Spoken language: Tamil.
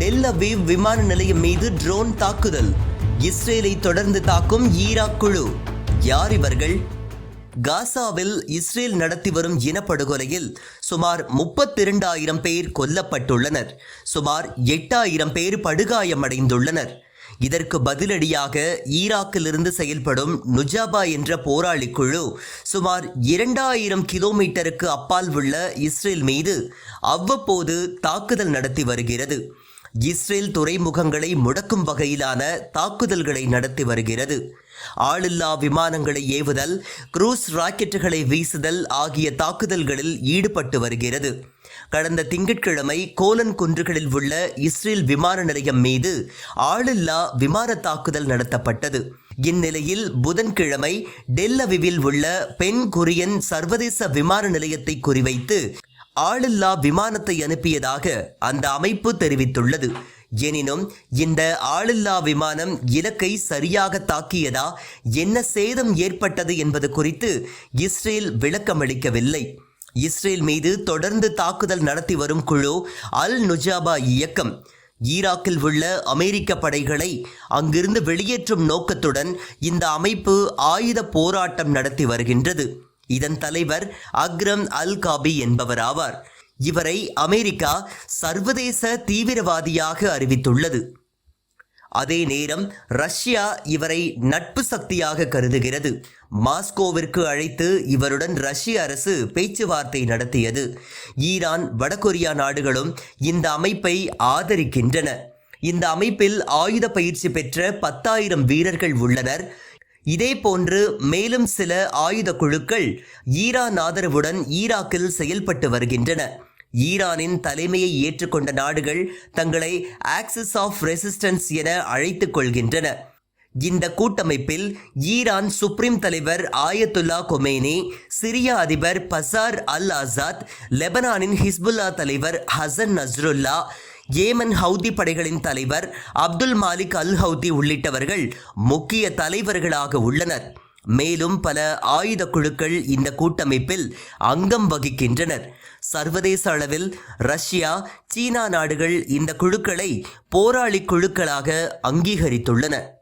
டெல் அவீவ் விமான நிலையம் மீது ட்ரோன் தாக்குதல். இஸ்ரேலை தொடர்ந்து தாக்கும் ஈராக் குழு. யார் இவர்கள்? காசாவில் இஸ்ரேல் நடத்தி வரும் இனப்படுகொலையில் சுமார் முப்பத்திரண்டாயிரம் பேர் கொல்லப்பட்டுள்ளனர். சுமார் எட்டாயிரம் பேர் படுகாயமடைந்துள்ளனர். இதற்கு பதிலடியாக ஈராக்கிலிருந்து செயல்படும் நுஜாபா என்ற போராளி குழு சுமார் இரண்டாயிரம் கிலோமீட்டருக்கு அப்பால் உள்ள இஸ்ரேல் மீது அவ்வப்போது தாக்குதல் நடத்தி வருகிறது. இஸ்ரேல் துறைமுகங்களை முடக்கும் வகையிலான தாக்குதல்களை நடத்தி வருகிறது. ஆளில்லா விமானங்களை ஏவுதல் குரூஸ் ராக்கெட்டுகளை வீசுதல் ஆகிய தாக்குதல்களில் ஈடுபட்டு வருகிறது. கடந்த திங்கட்கிழமை கோலன் குன்றுகளில் உள்ள இஸ்ரேல் விமான நிலையம் மீது ஆளில்லா விமான தாக்குதல் நடத்தப்பட்டது. இந்நிலையில் புதன்கிழமை டெல்லவிவில் உள்ள பெண் கொரியன் சர்வதேச விமான நிலையத்தை குறிவைத்து ஆளில்லா விமானத்தை அனுப்பியதாக அந்த அமைப்பு தெரிவித்துள்ளது. எனினும் இந்த ஆளில்லா விமானம் இலக்கை சரியாக தாக்கியதா என்ன சேதம் ஏற்பட்டது என்பது குறித்து இஸ்ரேல் விளக்கமளிக்கவில்லை. இஸ்ரேல் மீது தொடர்ந்து தாக்குதல் நடத்தி வரும் குழு அல் நுஜாபா இயக்கம். ஈராக்கில் உள்ள அமெரிக்க படைகளை அங்கிருந்து வெளியேற்றும் நோக்கத்துடன் இந்த அமைப்பு ஆயுத போராட்டம் நடத்தி வருகின்றது. இதன் தலைவர் அக்ரம் அல் காபி என்பவர் ஆவார் இவரை அமெரிக்கா சர்வதேச தீவிரவாதியாக அறிவித்துள்ளது. அதே நேரம் ரஷ்யா இவரை நட்பு சக்தியாக கருதுகிறது. மாஸ்கோவிற்கு அழைத்து இவருடன் ரஷ்ய அரசு பேச்சுவார்த்தை நடத்தியது. ஈரான் வடகொரியா நாடுகளும் இந்த அமைப்பை ஆதரிக்கின்றன. இந்த அமைப்பில் ஆயுத பயிற்சி பெற்ற பத்தாயிரம் வீரர்கள் உள்ளனர். இதேபோன்று மேலும் சில ஆயுத குழுக்கள் ஈரான் ஆதரவுடன் ஈராக்கில் செயல்பட்டு வருகின்றன. ஈரானின் தலைமையை ஏற்றுக்கொண்ட நாடுகள் தங்களை ஆக்சிஸ் ஆஃப் ரெசிஸ்டன்ஸ் என அழைத்துக் கொள்கின்றன. இந்த கூட்டமைப்பில் ஈரான் சுப்ரீம் தலைவர் ஆயத்துல்லா கொமேனி சிரியா அதிபர் பசார் அல் ஆசாத் லெபனானின் ஹிஸ்புல்லா தலைவர் ஹசன் நஸ்ருல்லா ஏமன் ஹவுதி படைகளின் தலைவர் அப்துல் மாலிக் அல் ஹவுதி உள்ளிட்டவர்கள் முக்கிய தலைவர்களாக உள்ளனர். மேலும் பல ஆயுத குழுக்கள் இந்த கூட்டமைப்பில் அங்கம் வகிக்கின்றனர். சர்வதேச அளவில் ரஷ்யா சீனா நாடுகள் இந்த குழுக்களை போராளி குழுக்களாக அங்கீகரித்துள்ளன.